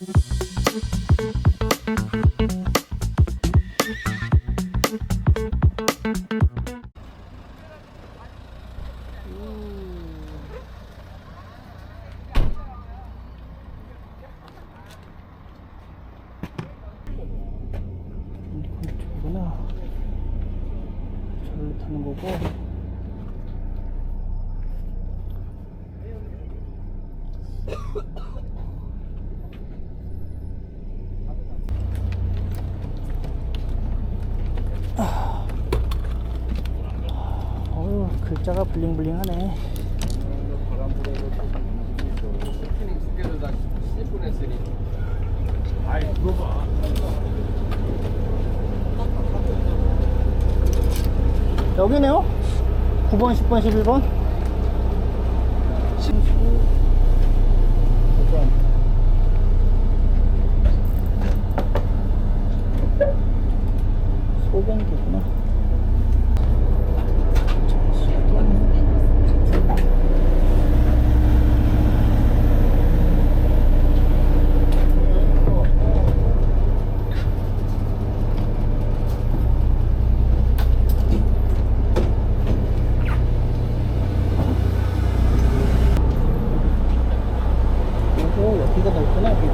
이쪽이구나. 저를 타는 거고. 어휴, 글자가 블링블링하네. 여기네요? 9번, 10번, 11번? 19. 소변기구나. 오, 여기가 넓구나, 여기.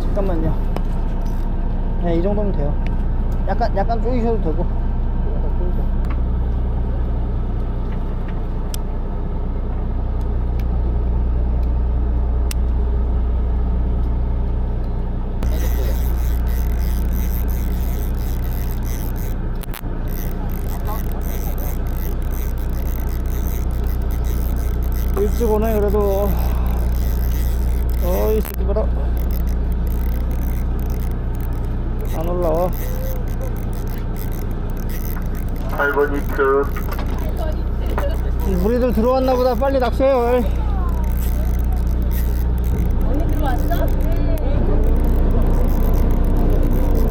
잠깐만요. 네, 이 정도면 돼요. 약간, 약간 쪼이셔도 되고. 일찍 오네, 그래도. 어이, 새끼 봐라. 안 올라와. 8번 이트 무리 들 들어왔나 보다. 빨리 낚시해요. 언니 들어왔어?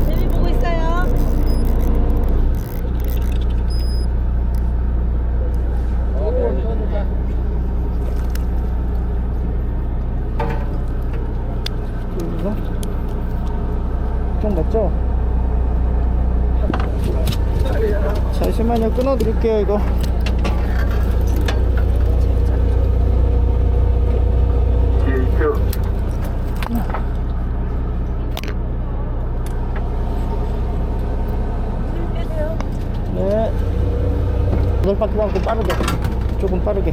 재미 보고 있어요. 여기서 좀 맞죠? 잠시만요 끊어드릴게요 이거 뒤에 이트 네 여덟 바퀴 감고 빠르게 조금 빠르게.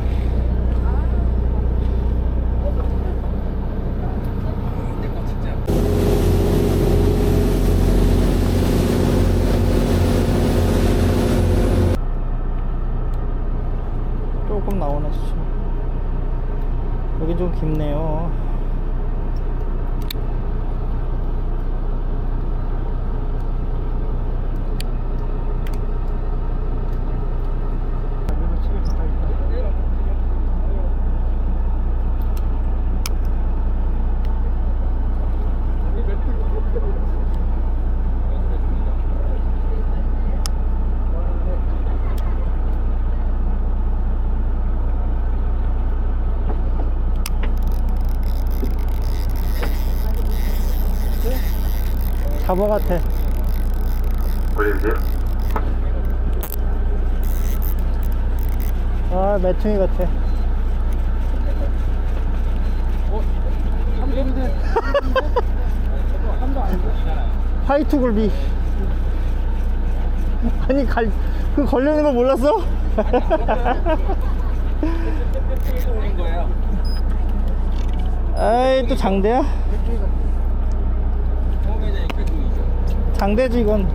조금 나오네 수심 여기 좀 깊네요 잡어 같아 아 매퉁이 같아 화이트 굴비 아니 갈, 그 걸려있는 거 몰랐어? 아이 또 장대야? 장대지 이건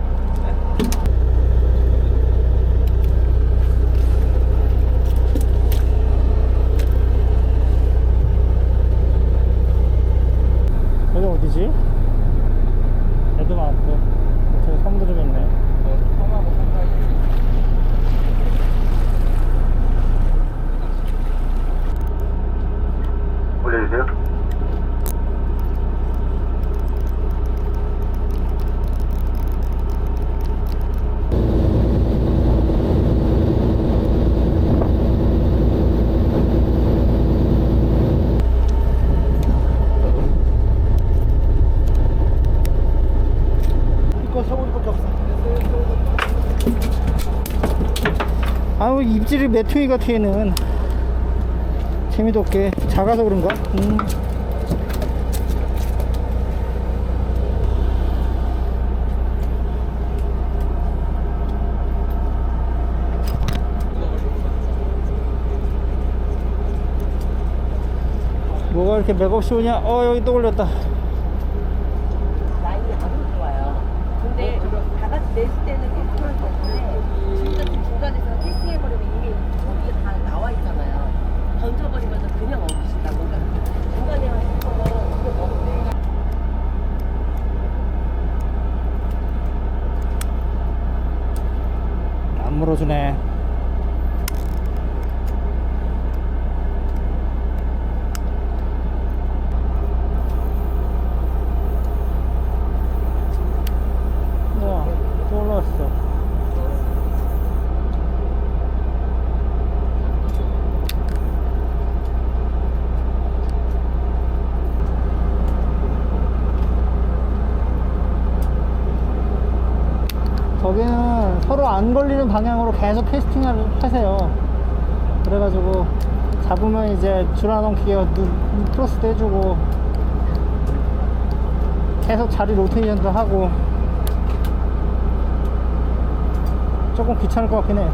여기 어디지? 올려주세요. 이거 서울밖에 없어 메투기 같아 얘는 재미도 없게 작아서 그런가? 음. 뭐가 이렇게 맥없이 오냐? 어 여기 또 걸렸다 라인이 안 좋아요. 근데 다 같이 냈을 때는 괜찮을 것 같은데 지금 같은 중간에서 캐스팅해버리면 이미 저기가 다 나와 있잖아요. 던져버리면 그냥. 그러니까 중간에 거는 그거 먹으면 안 물어주네. 우와, 또 올라왔어. 거기는 서로 안 걸리는 방향으로 계속 캐스팅을 하세요. 그래가지고 잡으면 이제 눈 크로스도 해주고 계속 자리 로테이션도 하고 조금 귀찮을 것 같긴 해.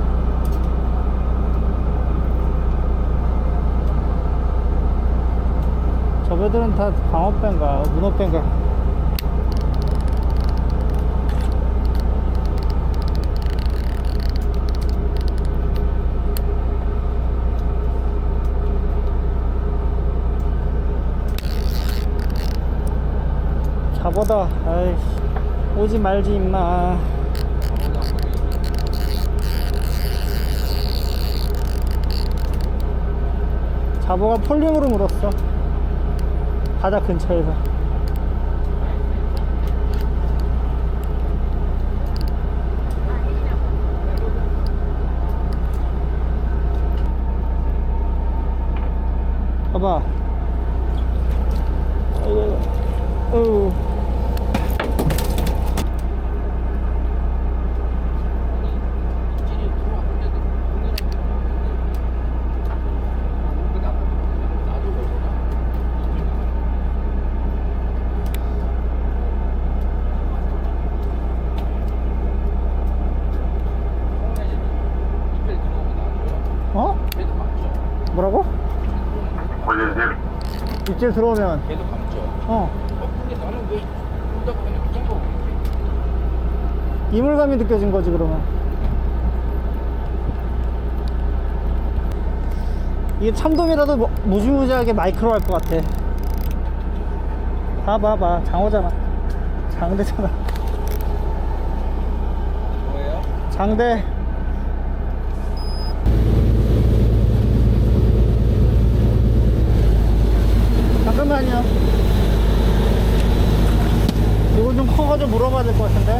저 배들은 다 광어배인가 문어배인가 잡아다? 아이씨. 오지 말지 임마. 잡어가 폴링으로 물었어. 바다 근처에서. 봐봐 아이고 어우 찌리 들어왔는데도 공연을 그 나도 나도 모르나. 처음에는 이빨 들어오면 나죠. 어? 걔도 감죠. 뭐라고? 올려주세요. 입질 들어오면. 걔도 감죠. 어. 어 근데 나는 왜 혼자 그냥 그냥 거 이물감이 느껴진 거지 그러면. 이게 참돔이라도 뭐- 무지무지하게 마이크로 할 것 같아. 봐봐봐. 장어잖아. 장대잖아. 뭐예요? 장대 잠깐만요 이거 좀 커가지고 물어봐야 될 것 같은데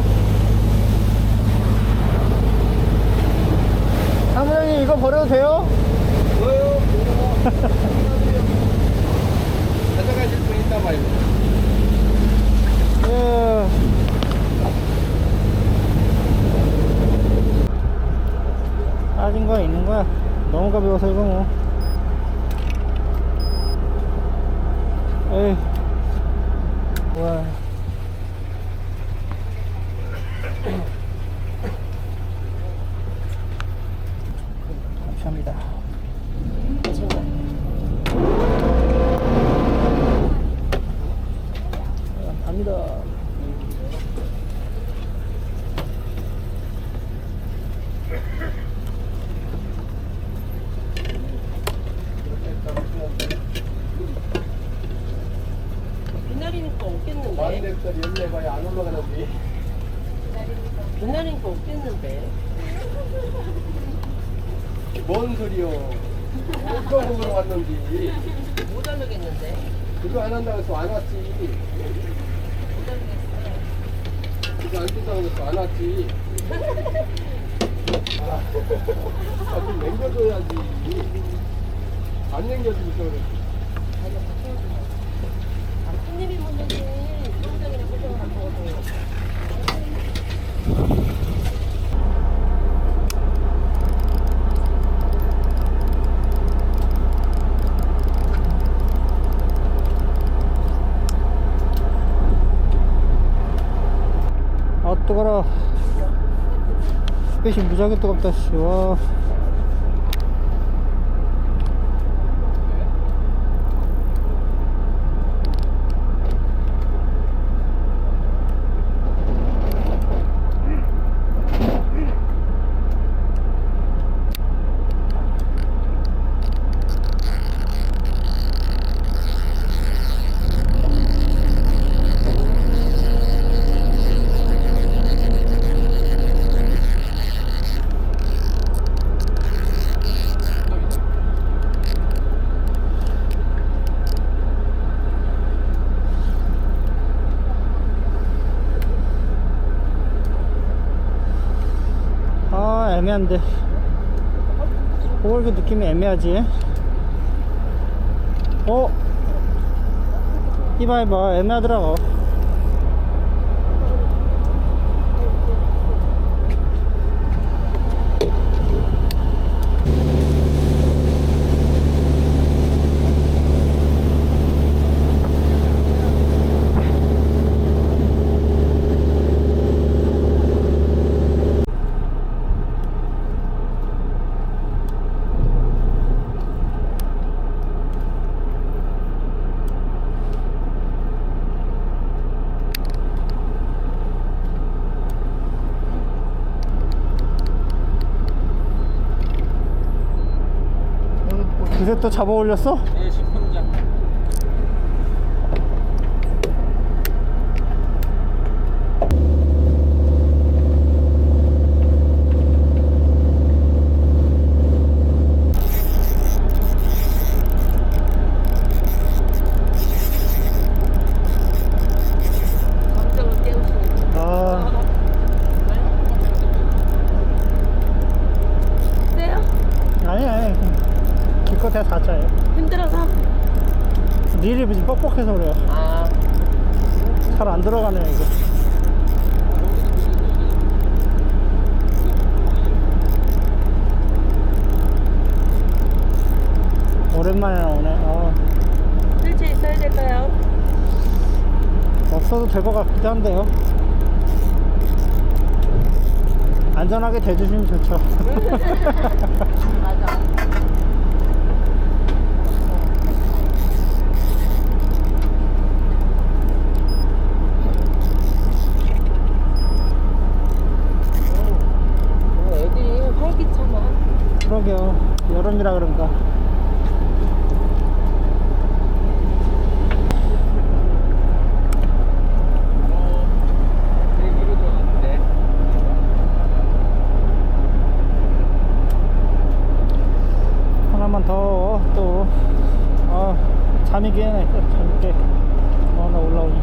사무장님 이거 버려도 돼요? 가져가실 분 있나 봐요. 예. 빠진 거야 있는 거야 너무 가벼워서 이거 뭐 에이 와 감사합니다 봐요 안 올라가는지 옛날이니까 없겠는데. 뭔 소리요 어떤 먹으러 왔는지 못 알려겠는데. 그거 안 한다고 해서 안 왔지 못 알려겠어. 그거 안 된다고 해서 안 왔지 아, 아, 좀 남겨줘야지 안 남겨주고 저 아, 손님이 보면은 수영장이나 호텔을 안 먹어도. 뜨거라. 햇빛이 무지하게 뜨겁다 씨 와 애매한데. 오월그 느낌이 애매하지. 어? 이봐 이봐 애매하더라고 그새 또 잡아 올렸어? 예, 식품장 감정을 깨우시는. 아 세요? 아니 아니 기껏해 4자예요 힘들어서? 릴이 무지 뻑뻑해서 그래요 아, 잘 안 들어가네요 이게 오랜만에 나오네 어, 실제 있어야 될까요? 없어도 될 것 같기도 한데요. 안전하게 대주시면 좋죠. 맞아. 오, 애들이 활기차만. 그러게요 여름이라 그런가 되기로 좋았는데 하나만 더 또 아, 잠이 깨네 잠이 깨 어, 나 올라오니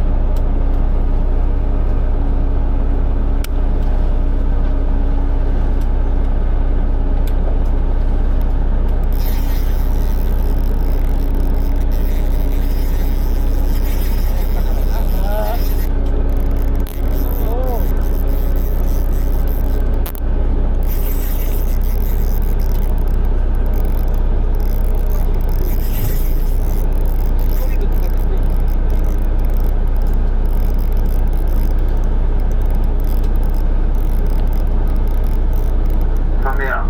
소리도 똑같은데 정미야.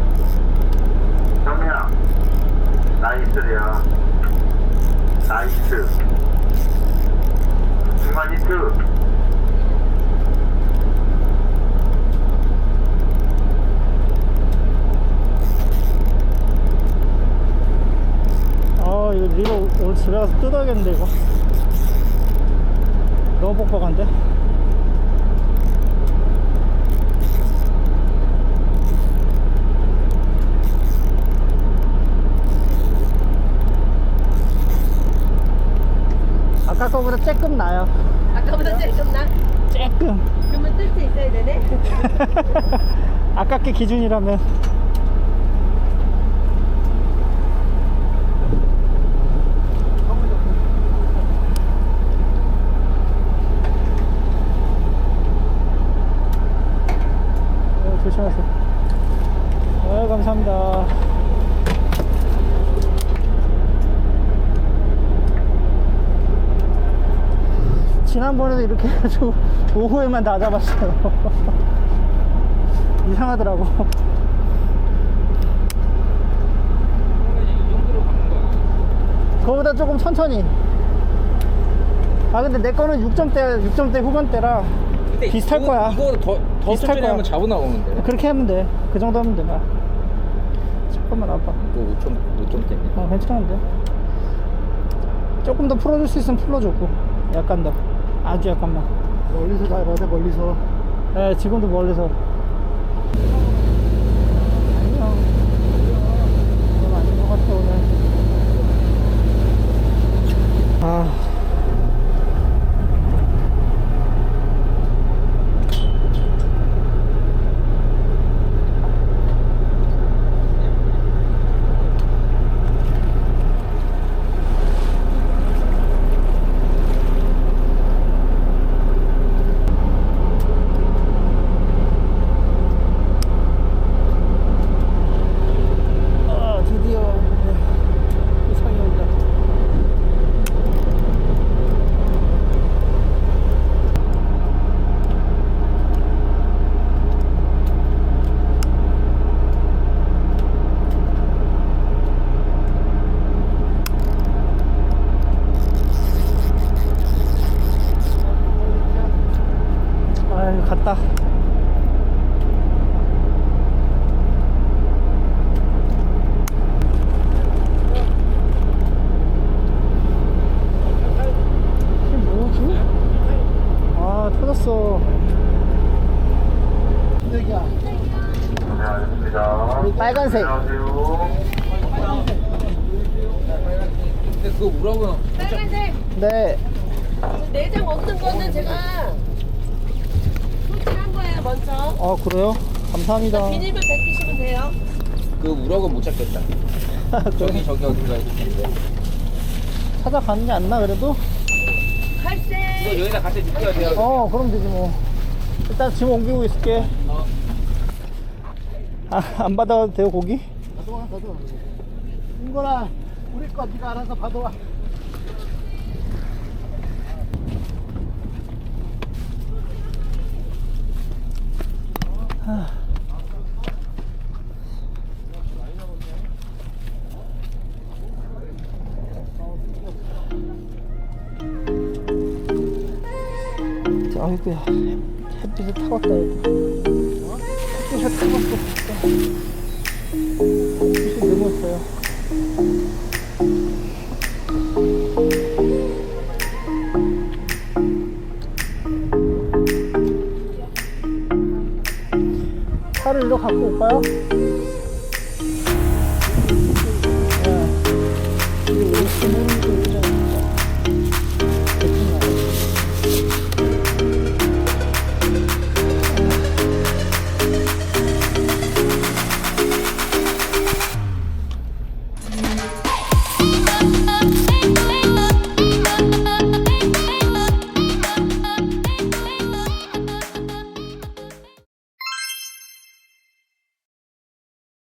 정미야. 나이스야. 나이스. 중간 히트. 아 이거 니가 오늘 집에 가서 뜯어야겠는데 이거 너무 뻑뻑한데 아까 거보다 조금 나요. 아까보다 쬐셨나? 조금. 그러면 뜰 수 있어야 되네? 아깝게 기준이라면. 어, 조심하세요. 어, 감사합니다. 지난번에도 이렇게 해가지고 오후에만 다 잡았어요. 이상하더라고. 그거보다 조금 천천히. 아 근데 내 거는 6점대 6점대 후반대라 근데 비슷할 이거- 거야. 이거 더, 더 비슷할 천천히 거야. 하면 잡아 나오는데. 그렇게 하면 돼. 그 정도 하면 돼. 나. 잠깐만 아파. 이거 5점, 5점 때문에. 아 괜찮은데. 조금 더 풀어줄 수 있으면 풀어줬고. 약간 더. 아주 약간만. 멀리서 잘 봐서 멀리서 네, 지금도 멀리서. 아니요. 이건 아닌 것 같아, 오늘. 아. 아, 드디어 네, 이상이 온다. 아유, 갔다. 이게 뭐지? 아, 터졌어. 네, 알겠습니다. 빨간색. 안녕하세요. 근데 그거 우럭은 빨간색 네. 내장 없는 거는 제가 손질한 거예요 먼저 아, 그래요? 감사합니다. 비닐만 벗기시면 돼요 그 우럭은 못 잡겠다. 저기 저기 어딘가 있을 텐데. 찾아가는 게 안 나, 그래도? 이거 여기다 갖다 눕혀야 돼요. 어, 그럼 되지 뭐. 일단 짐 옮기고 있을게. 어. 아, 안 받아도 돼요, 고기? 가져와 가져와 인거라 우리 거 네가 알아서 받아와 아 이고야. 햇빛을 타봤다, 이거. 햇빛을 진짜. 햇빛이 너무 있어요. 차를 이리 갖고 올까요?